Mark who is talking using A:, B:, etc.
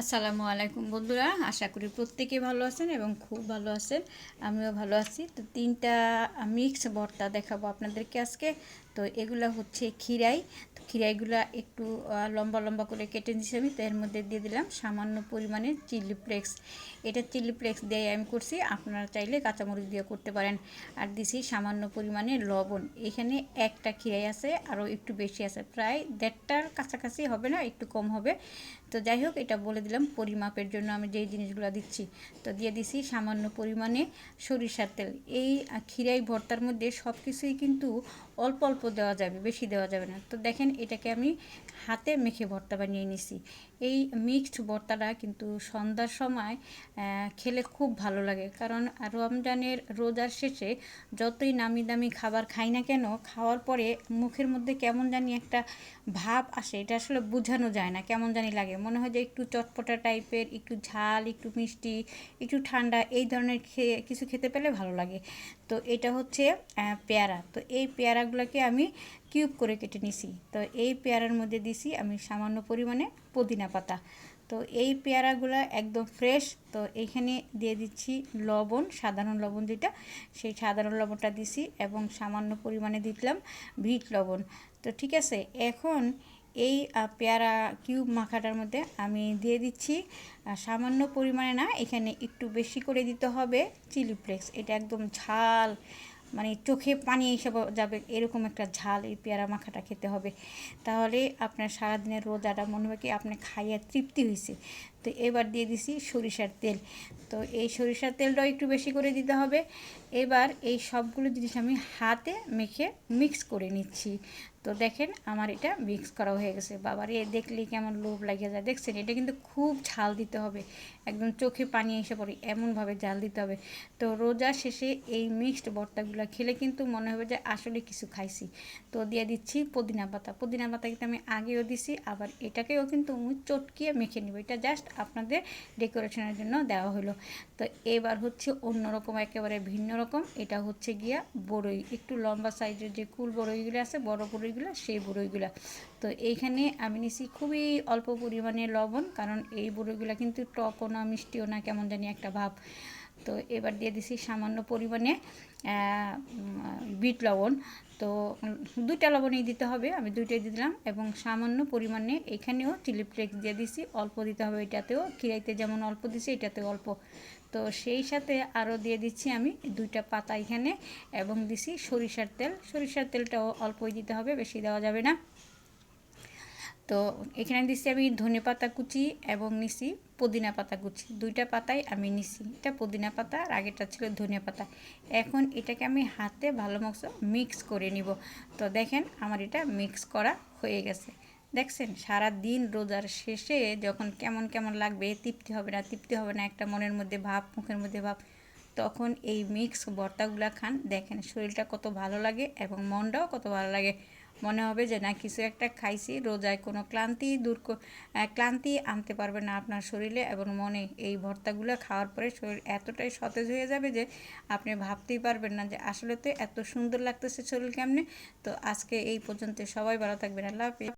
A: আসসালামু আলাইকুম বন্ধুরা, আশা করি প্রত্যেকে ভালো আছেন এবং খুব ভালো আছেন। আমিও ভালো আছি। তো তিনটা মিক্স ভর্তা দেখাবো আপনাদেরকে আজকে। তো এগুলো হচ্ছে তো খিরাইগুলো একটু লম্বা লম্বা করে কেটে দিয়েছি আমি, তো এর মধ্যে দিয়ে দিলাম সামান্য পরিমাণে চিলি ফ্লেক্স। এটা চিলি ফ্লেক্স দিয়ে আমি করছি, আপনারা চাইলে কাঁচামরিচ দিয়ে করতে পারেন। আর দিছি সামান্য পরিমাণে লবণ। এখানে একটা খিরাই আছে, আরও একটু বেশি আছে, প্রায় দেড়টার কাছাকাছি হবে না, একটু কম হবে। তো যাই হোক, এটা বলে দিলাম পরিমাপের জন্য আমি যেই জিনিসগুলো দিচ্ছি। তো দিয়ে দিছি সামান্য পরিমাণে সরিষার তেল। এই খিরাই ভর্তার মধ্যে সব কিছুই কিন্তু অল্প অল্প দেওয়া যাবে, বেশি দেওয়া যাবে না। তো দেখেন এটাকে আমি হাতে মেখে ভর্তা বানিয়ে নিছি। এই মিক্সড ভর্তাটা কিন্তু সন্ধ্যার সময় খেলে খুব ভালো লাগে। কারণ রমজানের রোজার শেষে যতই নামি দামি খাবার খাই না কেন, খাওয়ার পরে মুখের মধ্যে কেমন জানি একটা ভাব আসে। এটা আসলে বোঝানো যায় না, কেমন জানি লাগে। মনে হয় যে একটু চটপটা টাইপের, একটু ঝাল, একটু মিষ্টি, একটু ঠান্ডা, এই ধরনের খেয়ে, কিছু খেতে পেলে ভালো লাগে। তো এটা হচ্ছে পেয়ারা। তো এই পেয়ারাগুলোকে আমি কিউব করে কেটে নিছি। তো এই পেয়ারার মধ্যে দিছি আমি সামান্য পরিমাণে পুদিনা পাতা। তো এই পেয়ারাগুলো একদম ফ্রেশ, তো এইখানে দিয়ে দিচ্ছি লবণ, সাধারণ লবণ যেটা, সেই সাধারণ লবণটা দিছি এবং সামান্য পরিমাণে দিলাম ভিট লবণ। তো ঠিক আছে, এখন এই পেয়ারা কিউব মাখাটার মধ্যে আমি দিয়ে দিচ্ছি সামান্য পরিমাণে না, এখানে একটু বেশি করে দিতে হবে চিলি ফ্লেক্স। এটা একদম ঝাল মানে চোখে পানি এসে যাবে, এরকম একটা ঝাল, এই পেয়ারা মাখাটা খেতে হবে। তাহলে আপনার সারাদিনের রোজাটা মনে হবে কি, আপনি খাইয়া তৃপ্তি হয়েছে তো এবার দিয়ে দিছি সরিষার তেল। তো এই সরিষার তেলটাও একটু বেশি করে দিতে হবে। এবার এই সবগুলো জিনিস আমি হাতে মেখে মিক্স করে নিচ্ছি। তো দেখেন আমার এটা মিক্স করা হয়ে গেছে। বাবার এ দেখলে কেমন লোভ লাগিয়ে যায়। দেখছেন, এটা কিন্তু খুব ঝাল দিতে হবে। একদম চোখে পানি এসে পড়ে, এমনভাবে জাল দিতে হবে। তো রোজা শেষে এই মিক্সড ভর্তাগুলো খেলে কিন্তু মনে হবে যে আসলে কিছু খাইছি। তো দিয়ে দিচ্ছি পুদিনা পাতা। পুদিনা পাতা কিন্তু আমি আগেও দিছি, আবার এটাকেও কিন্তু চটকিয়ে মেখে নিব। এটা জাস্ট আপনাদের ডেকোরেশনের জন্য দেওয়া হলো। তো এবার হচ্ছে অন্যরকম, একেবারে ভিন্ন রকম। এটা হচ্ছে গিয়া বড়ই, একটু লম্বা সাইজের যে কুল বড়ইগুলো আছে, বড় বড়ইগুলো, সেই বড়ইগুলো। তো এইখানে আমি নিছি খুবই অল্প পরিমাণে লবণ, কারণ এই বড়ইগুলো কিন্তু টকও না, মিষ্টিও না, কেমন জানি একটা ভাব। তো এবার দিয়ে দিছি সামান্য পরিমাণে বিট লবণ। তো দুইটা লবণই দিতে হবে, আমি দুইটাই দিলাম। এবং সামান্য পরিমাণে এখানেও চিলি ফ্লেক্স দিয়ে দিছি, অল্প দিতে হবে এটাতেও। খিরাইতে যেমন অল্প দিছি, এটাতেও অল্প। তো সেই সাথে আরও দিয়ে দিচ্ছি আমি দুইটা পাতা এখানে, এবং দিছি সরিষার তেল। সরিষার তেলটাও অল্পই দিতে হবে, বেশি দেওয়া যাবে না। তো এখানে দিচ্ছি আমি ধনে পাতা কুচি এবং নিছি পুদিনা পাতা কুচি। দুইটা পাতাই আমি নিছি। এটা পুদিনা পাতা আর আগেরটা ছিল ধনে পাতা। এখন এটাকে আমি হাতে ভালো মতো মিক্স করে নিব। তো দেখেন আমার এটা মিক্স করা হয়ে গেছে। দেখছেন? সারা দিন রোজার শেষে যখন কেমন কেমন লাগবে, তৃপ্তি হবে না, তৃপ্তি হবে না, একটা মনের মধ্যে ভাব, মুখের মধ্যে ভাব, তখন এই মিক্স ভর্তাগুলা খান। দেখেন শরীরটা কত ভালো লাগে এবং মনটাও কত ভালো লাগে। মনে হবে যে না, কিছু একটা খাইছি, রোজায় কোনো ক্লান্তি দূর ক্লান্তি আনতে পারবে না আপনার শরীরে এবং মনে এই ভর্তাগুলো খাওয়ার পরে শরীর এতটাই সতেজ হয়ে যাবে যে আপনি ভাবতেই পারবেন না যে আসলে তো এত সুন্দর লাগতেছে শরীর কেমনে। তো আজকে এই পর্যন্ত সবাই ভালো থাকবেন, আল্লাহ হাফিজ।